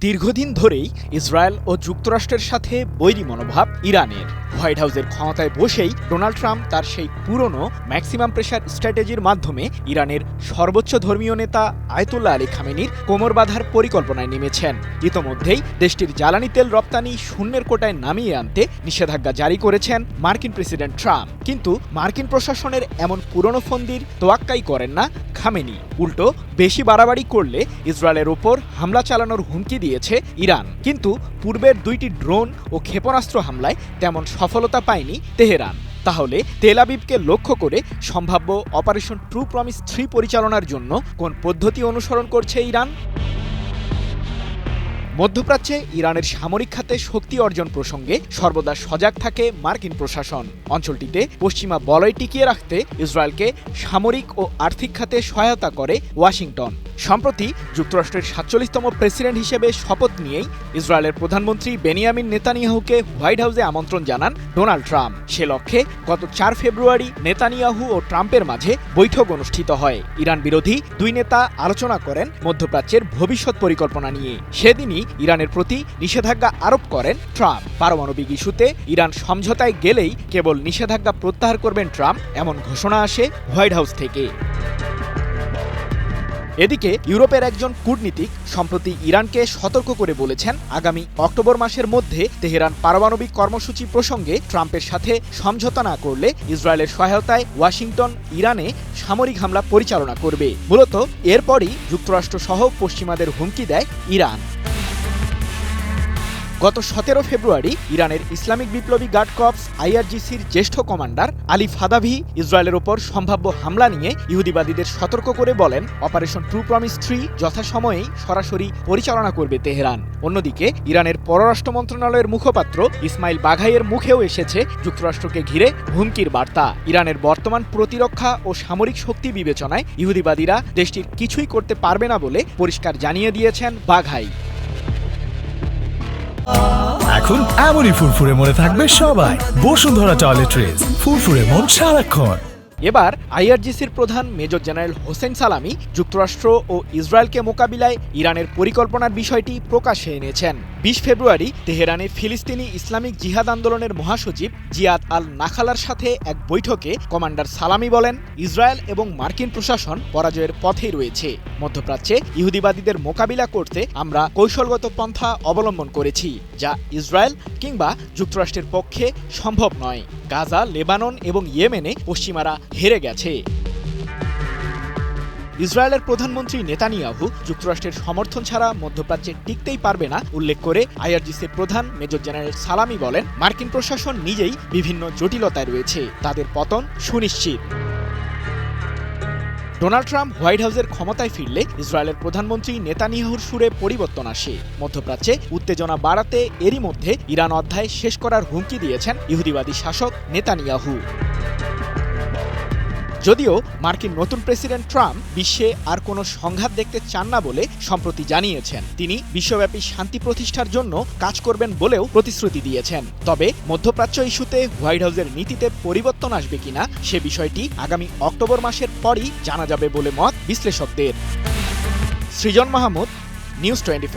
দীর্ঘদিন ধরেই ইসরায়েল ও যুক্তরাষ্ট্রের সাথে বৈরী মনোভাব ইরানের। হোয়াইট হাউসের ক্ষমতায় বসেই ডোনাল্ড ট্রাম্প তার সেই পুরনো ম্যাক্সিমাম প্রেশার স্ট্র্যাটেজির মাধ্যমে ইরানের সর্বোচ্চ ধর্মীয় নেতা আয়তুল্লাহ আলী খামেনির কোমর বাঁধার পরিকল্পনায় নেমেছেন। ইতোমধ্যেই দেশটির জ্বালানি তেল রপ্তানি শূন্যের কোটায় নামিয়ে আনতে নিষেধাজ্ঞা জারি করেছেন মার্কিন প্রেসিডেন্ট ট্রাম্প। কিন্তু মার্কিন প্রশাসনের এমন পুরনো ফন্দির তোয়াক্কাই করেন না খামেনি। উল্টো বেশি বাড়াবাড়ি করলে ইসরায়েলের ওপর হামলা চালানোর হুমকি দিয়েছে ইরান। কিন্তু পূর্বের দুইটি ড্রোন ও ক্ষেপণাস্ত্র হামলায় তেমন সফলতা পায়নি তেহরান। তাহলে তেল আবিবকে লক্ষ্য করে সম্ভাব্য অপারেশন ট্রু প্রমিস থ্রি পরিচালনার জন্য কোন পদ্ধতি অনুসরণ করছে ইরান? মধ্যপ্রাচ্যে ইরানের সামরিক খাতে শক্তি অর্জন প্রসঙ্গে সর্বদা সজাগ থাকে মার্কিন প্রশাসন। অঞ্চলটিতে পশ্চিমা বলয় টিকিয়ে রাখতে ইসরায়েলকে সামরিক ও আর্থিক খাতে সহায়তা করে ওয়াশিংটন। সম্প্রতি যুক্তরাষ্ট্রের সাতচল্লিশতম প্রেসিডেন্ট হিসেবে শপথ নিয়েই ইসরায়েলের প্রধানমন্ত্রী বেনিয়ামিন নেতানিয়াহুকে হোয়াইট হাউসে আমন্ত্রণ জানান ডোনাল্ড ট্রাম্প। সে লক্ষ্যে গত চার ফেব্রুয়ারি নেতানিয়াহু ও ট্রাম্পের মাঝে বৈঠক অনুষ্ঠিত হয়। ইরান বিরোধী দুই নেতা আলোচনা করেন মধ্যপ্রাচ্যের ভবিষ্যৎ পরিকল্পনা নিয়ে। সেদিনই ইরানের প্রতি নিষেধাজ্ঞা আরোপ করেন ট্রাম্প। পারমাণবিক ইস্যুতে ইরান সমঝোতায় গেলেই কেবল নিষেধাজ্ঞা প্রত্যাহার করবেন ট্রাম্প, এমন ঘোষণা আসে হোয়াইট হাউস থেকে। এদিকে ইউরোপের একজন কূটনীতিক সম্প্রতি ইরানকে সতর্ক করে বলেছেন, আগামী অক্টোবর মাসের মধ্যে তেহরান পারমাণবিক কর্মসূচি প্রসঙ্গে ট্রাম্পের সাথে সমঝোতা না করলে ইসরায়েলের সহায়তায় ওয়াশিংটন, ইরানে সামরিক হামলা পরিচালনা করবে। মূলত এরপরই যুক্তরাষ্ট্র সহ পশ্চিমাদের হুমকি দেয় ইরান। গত সতেরো ফেব্রুয়ারি ইরানের ইসলামিক বিপ্লবী গার্ড কর্পস আইআরজিসির জ্যেষ্ঠ কমান্ডার আলী ফাদাভি ইসরায়েলের ওপর সম্ভাব্য হামলা নিয়ে ইহুদিবাদীদের সতর্ক করে বলেন, অপারেশন ট্রু প্রমিস থ্রি যথাসময়েই সরাসরি পরিচালনা করবে তেহরান। অন্যদিকে, ইরানের পররাষ্ট্র মন্ত্রণালয়ের মুখপাত্র ইসমাইল বাঘাইয়ের মুখেও এসেছে যুক্তরাষ্ট্রকে ঘিরে হুমকির বার্তা। ইরানের বর্তমান প্রতিরক্ষা ও সামরিক শক্তি বিবেচনায় ইহুদিবাদীরা দেশটির কিছুই করতে পারবে না বলে পরিষ্কার জানিয়ে দিয়েছেন বাঘাই। এখন এমনই ফুরফুরে মনে থাকবে সবাই। বসুন্ধরা টয়লেট্রিজ ফুরফুরে মন সারাক্ষণ। এবার আইআরজিসির প্রধান মেজর জেনারেল হোসেন সালামি যুক্তরাষ্ট্র ও ইসরায়েলকে মোকাবিলায় ইরানের পরিকল্পনার বিষয়টি প্রকাশ্যে এনেছেন। বিশ ফেব্রুয়ারি তেহরানে ফিলিস্তিনি ইসলামিক জিহাদ আন্দোলনের মহাসচিব জিয়াদ আল নাখালার সাথে এক বৈঠকে কমান্ডার সালামি বলেন, ইসরায়েল এবং মার্কিন প্রশাসন পরাজয়ের পথেই রয়েছে। মধ্যপ্রাচ্যে ইহুদিবাদীদের মোকাবিলা করতে আমরা কৌশলগত পন্থা অবলম্বন করেছি, যা ইসরায়েল কিংবা যুক্তরাষ্ট্রের পক্ষে সম্ভব নয়। গাজা, লেবানন এবং ইয়েমেনে পশ্চিমারা হেরে গেছে। ইসরায়েলের প্রধানমন্ত্রী নেতানিয়াহু যুক্তরাষ্ট্রের সমর্থন ছাড়া মধ্যপ্রাচ্যে টিকতেই পারবে না, উল্লেখ করে আইআরজিসির প্রধান মেজর জেনারেল সালামি বলেন, মার্কিন প্রশাসন নিজেই বিভিন্ন জটিলতায় রয়েছে, তাদের পতন সুনিশ্চিত। ডোনাল্ড ট্রাম্প হোয়াইট হাউসের ক্ষমতায় ফিরলে ইসরায়েলের প্রধানমন্ত্রী নেতানিয়াহুর সুরে পরিবর্তন আসে। মধ্যপ্রাচ্যে উত্তেজনা বাড়াতে এরই মধ্যে ইরান অধ্যায় শেষ করার হুমকি দিয়েছেন ইহুদিবাদী শাসক নেতানিয়াহু। যদিও মার্কিন নতুন প্রেসিডেন্ট ট্রাম্প বিশ্বে আর কোনো সংঘাত দেখতে চান না বলে সম্প্রতি জানিয়েছেন। তিনি বিশ্বব্যাপী শান্তি প্রতিষ্ঠার জন্য কাজ করবেন বলেও প্রতিশ্রুতি দিয়েছেন। তবে মধ্যপ্রাচ্য ইস্যুতে হোয়াইট হাউসের নীতিতে পরিবর্তন আসবে কিনা সে বিষয়টি আগামী অক্টোবর মাসের পরই জানা যাবে বলে মত বিশ্লেষকদের। সৃজন মাহমুদ, নিউজ টোয়েন্টি